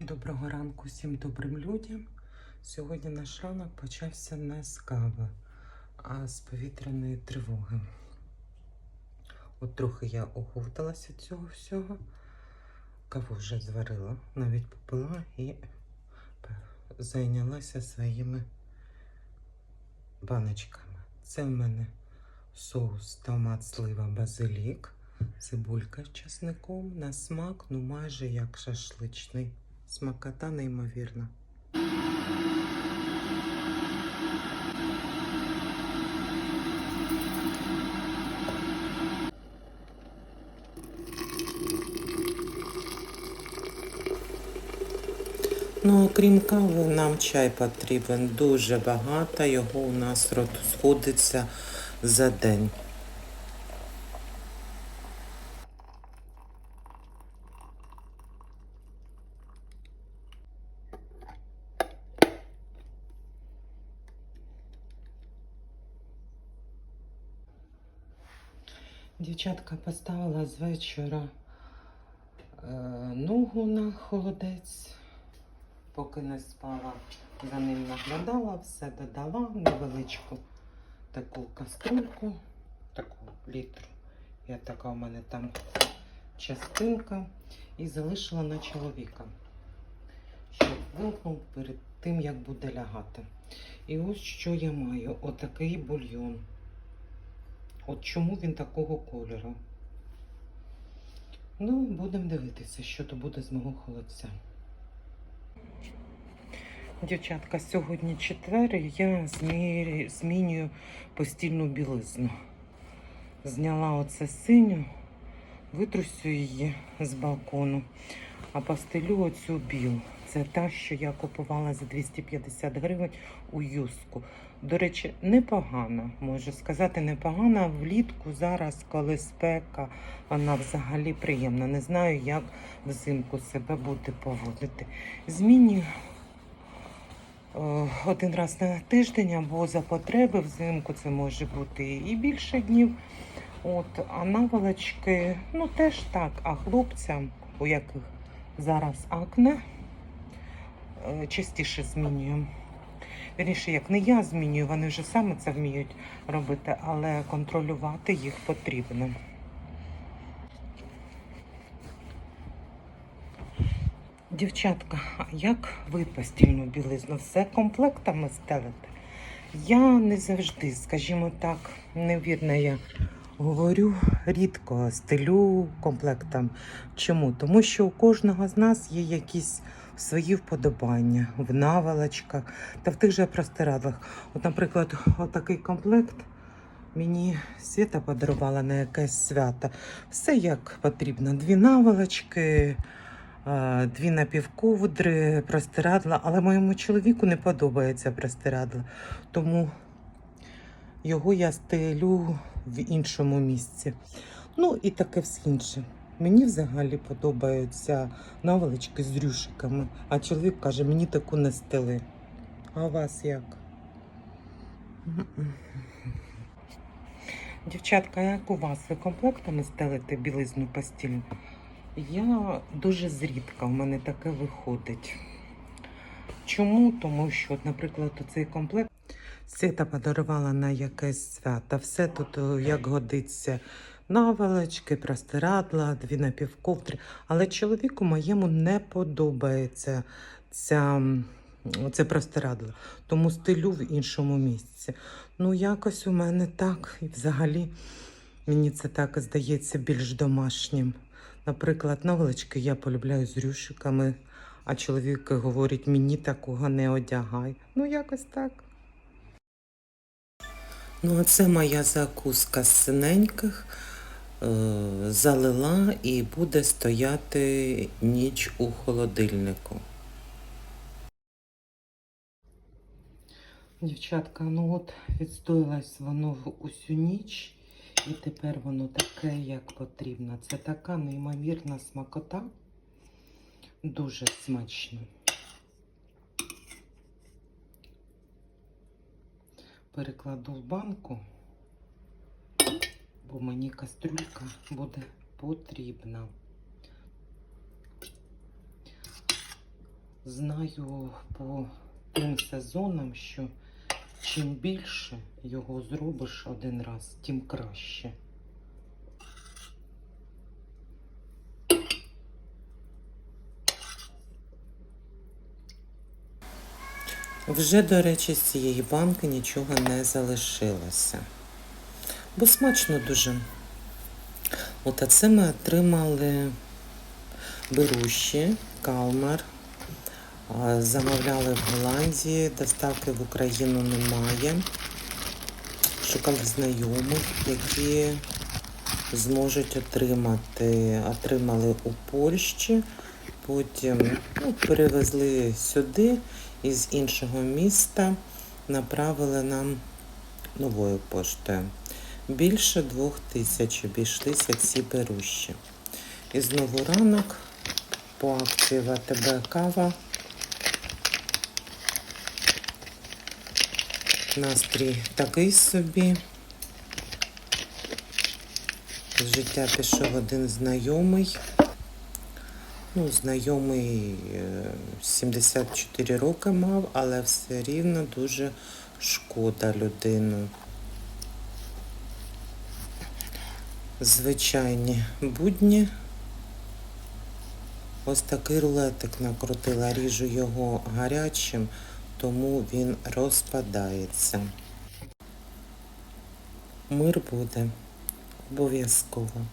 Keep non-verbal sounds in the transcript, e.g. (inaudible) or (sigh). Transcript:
Доброго ранку всім добрим людям. Сьогодні наш ранок почався не з кави, а з повітряної тривоги. От трохи я оговталася цього всього. Каву вже зварила, навіть попила і зайнялася своїми баночками. Це в мене соус, томат, слива, базилік, цибулька з часником на смак, ну майже як шашличний. Смакота неймовірна. Ну, окрім кави, нам чай потрібен дуже багато. Його у нас розходиться за день. Дівчатка поставила з вечора е, ногу на холодець, поки не спала. За ним наглядала, все додала невеличку таку каструльку, таку літру. Я така у мене там частинка. І залишила на чоловіка, щоб вимкнув перед тим, як буде лягати. І ось що я маю: отакий бульйон. От чому він такого кольору? Ну, будемо дивитися, що то буде з мого холодця. Дівчатка, сьогодні четвер, я змі... змінюю постільну білизну. Зняла оце синю, витрусю її з балкону, а постелю оцю білу. Це та, що я купувала за 250 гривень у юску. До речі, непогана, можу сказати, непогана. Влітку зараз, коли спека, вона взагалі приємна. Не знаю, як взимку себе буде поводити. Змінюю е, один раз на тиждень або за потреби взимку це може бути і більше днів. От, а наволочки, ну теж так, а хлопцям, у яких зараз акне, е, частіше змінюємо. Вірніше, як не я змінюю, вони вже саме це вміють робити, але контролювати їх потрібно. Дівчатка, а як ви постільну білизну? Все комплектами стелите? Я не завжди, скажімо так, невірно я говорю, рідко стелю комплектом. Чому? Тому що у кожного з нас є якісь свої вподобання в наволочках та в тих же простирадлах. От, наприклад, отакий комплект мені Свята подарувала на якесь свято. Все як потрібно. Дві наволочки, дві напівковдри, простирадла. Але моєму чоловіку не подобається простирадла. Тому його я стелю в іншому місці. Ну і таке все інше. Мені взагалі подобаються наволочки з рюшиками, а чоловік каже, мені таку не стели. А у вас як? (laughs) Дівчатка, як у вас? Ви комплектами стелите білизну постільну? Я дуже зрідка, в мене таке виходить. Чому? Тому що, наприклад, цей комплект Свята подарувала на якесь свято. Все тут як годиться. Наволочки, простирадла, дві напівковдри. Але чоловіку моєму не подобається ця, це простирадло, тому стилю в іншому місці. Ну, якось у мене так. І взагалі мені це так здається більш домашнім. Наприклад, наволочки я полюбляю з рюшиками, а чоловік говорить, мені такого не одягай. Ну, якось так. Ну, а це моя закуска з синеньких. Е, залила і буде стояти ніч у холодильнику. Дівчатка, ну от відстоялось воно усю ніч, і тепер воно таке, як потрібно. Це така неймовірна смакота. Дуже смачно. Перекладу в банку, бо мені кастрюлька буде потрібна. знаю по тим сезонам, що чим більше його зробиш один раз, тим краще. Вже, до речі, з цієї банки нічого не залишилося. Бо смачно дуже. От а це ми отримали беруші, калмар. Замовляли в Голландії, доставки в Україну немає. Шукали знайомих, які зможуть отримати. Отримали у Польщі, потім ну, перевезли сюди із іншого міста, направили нам новою поштою. Більше двох тисяч обійшлися ці беруші. І знову ранок по акції ВТБ кава. Настрій такий собі. З життя пішов один знайомий. Ну, знайомий е, 74 роки мав, але все рівно дуже шкода людину. Звичайні будні. Ось такий рулетик накрутила, ріжу його гарячим, тому він розпадається. Мир буде обов'язково.